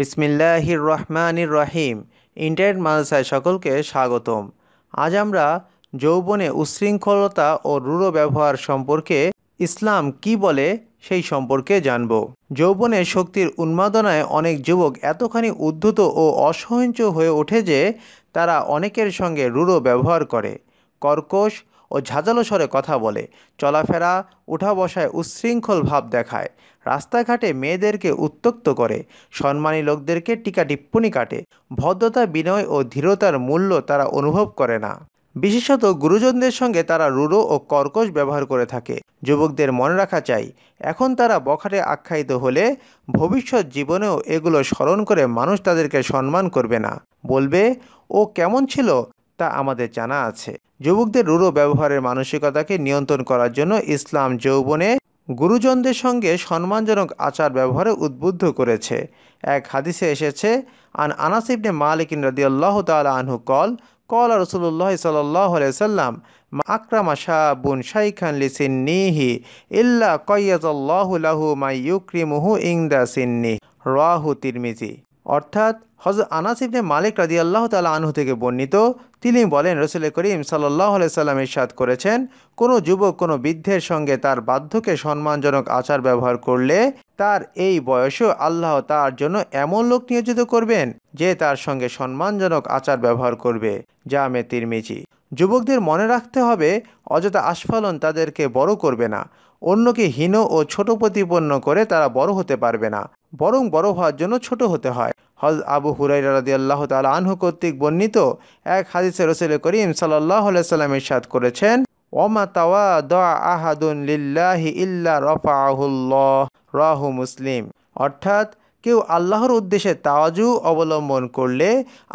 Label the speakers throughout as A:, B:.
A: বিসমিল্লাহির রহমানির রহিম। ইন্টারনেট মাদ্রাসায় সকলকে স্বাগতম। আজ আমরা যৌবনে উচ্ছৃঙ্খলতা ও রূঢ় ব্যবহার সম্পর্কে ইসলাম কি বলে সেই সম্পর্কে জানব। যৌবনে শক্তির উন্মাদনায় অনেক যুবক এতখানি উদ্ধত ও অসহ্য হয়ে ওঠে যে তারা অনেকের সঙ্গে রূঢ় ব্যবহার করে। কর্কশ ও ঝাঁঝালো স্বরে কথা বলে। চলাফেরা, উঠা বসায় উচ্ছৃঙ্খল ভাব দেখায়। রাস্তাঘাটে মেয়েদেরকে উত্তক্ত করে। সম্মানী লোকদেরকে টিকা টিপ্পনি কাটে। ভদ্রতা, বিনয় ও ধীরতার মূল্য তারা অনুভব করে না। বিশেষত গুরুজনদের সঙ্গে তারা রূঢ় ও কর্কশ ব্যবহার করে থাকে। যুবকদের মনে রাখা চাই, এখন তারা বখাটে আখ্যায়িত হলে ভবিষ্যৎ জীবনেও এগুলো স্মরণ করে মানুষ তাদেরকে সম্মান করবে না। বলবে, ও কেমন ছিল? তা আমাদের জানা আছে। যুবকদের রূঢ় ব্যবহারের মানসিকতাকে নিয়ন্ত্রণ করার জন্য ইসলাম যৌবনে গুরুজনদের সঙ্গে সম্মানজনক আচার ব্যবহারে উদ্বুদ্ধ করেছে। এক হাদিসে এসেছে, আন আনাস ইবনে মালিকিন রাদিয়াল্লাহু তাআলা আনহু কল কল রসুল্লাহ সাল্লাহ সাল্লাম আকরামা শাহুন শাইখান লিসিন্নিহি ইল্লা কয়াজল্লাহু লাহু মাই ইউক্রিমুহু ইংদা সিন্নি। রাহু তিরমিজি। অর্থাৎ হজরত আনাস ইবনে মালিক রাজি আল্লাহ তালা আনহু থেকে বর্ণিত তিনি বলেন, রসুল করিম সাল্লাহ সাল্লাম ইরশাদ করেছেন, কোনো যুবক কোনো বৃদ্ধের সঙ্গে তার বাধ্যকে সম্মানজনক আচার ব্যবহার করলে তার এই বয়সেও আল্লাহ তার জন্য এমন লোক নিয়োজিত করবেন যে তার সঙ্গে সম্মানজনক আচার ব্যবহার করবে যা মে তিরমিজি। যুবকদের মনে রাখতে হবে, অযথা আস্ফালন তাদেরকে বড় করবে না, অন্যকে হীন ও ছোট প্রতিপন্ন করে তারা বড় হতে পারবে না, বরং বড় হওয়ার জন্য ছোট হতে হয়। হজ আবু হুরাই রাদি আল্লাহ তালা আনহু কর্তৃক বর্ণিত এক হাদিসে রসুল করিম সাল্লাহ সাল্লাম ইরশাদ করেছেন, ওমা তাওয়া দা আহাদুন লিল্লাহি ইল্লা রফাহুল্লাহ রাহু মুসলিম। অর্থাৎ কেউ আল্লাহর উদ্দেশ্যে তাওয়াজু অবলম্বন করলে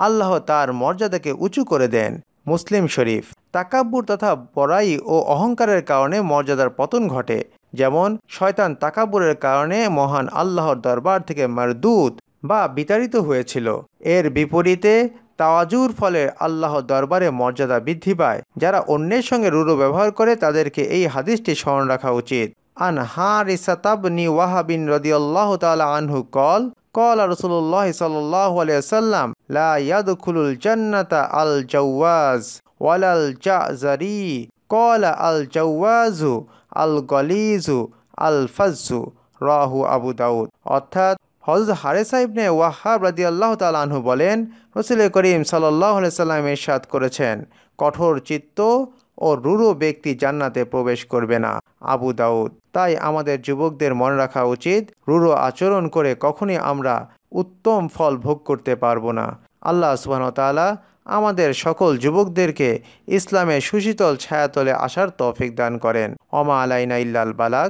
A: আল্লাহ তার মর্যাদাকে উঁচু করে দেন, মুসলিম শরীফ। তাকাব্বুর তথা বড়াই ও অহংকারের কারণে মর্যাদার পতন ঘটে। যেমন, শয়তান তাকাব্বুরের কারণে মহান আল্লাহর দরবার থেকে মারদুত বা বিতাড়িত হয়েছিল। এর বিপরীতে তাওয়াজুর ফলে আল্লাহ দরবারে মর্যাদা বৃদ্ধি পায়। যারা অন্যের সঙ্গে রুরু ব্যবহার করে তাদেরকে এই হাদিসটি স্মরণ রাখা উচিত। আন হারিসাতাবনি ওয়াহাবিন রদিয়াল্লাহ তাআলা আনহু কল কল আর রসুল্লাহ সাল্লাহ সাল্লাম লা ইয়াদখুলুল জান্নাতা আল জাওয়াজ ওয়ালাল জাজারি কল, আল জাওয়াজু আল গলিজু আল ফাজু রাহু আবু দাউদ। অর্থাৎ হজরত হারেসা ইবনে ওয়াহাব রাদি আল্লাহ তালাহু বলেন, রসুল করিম সাল্লাহ সাল্লাম এরশাদ করেছেন, কঠোর চিত্ত ও রুরু ব্যক্তি জান্নাতে প্রবেশ করবে না। আবু দাউদ, তাই আমাদের যুবকদের মনে রাখা উচিত রুরু আচরণ করে কখনই আমরা উত্তম ফল ভোগ করতে পারব না। আল্লাহ সুবাহতালা আমাদের সকল যুবকদেরকে ইসলামের সুশীতল ছায়াতলে আসার তৌফিক দান করেন। অমা আলাইনা ইল্লাল বালাগ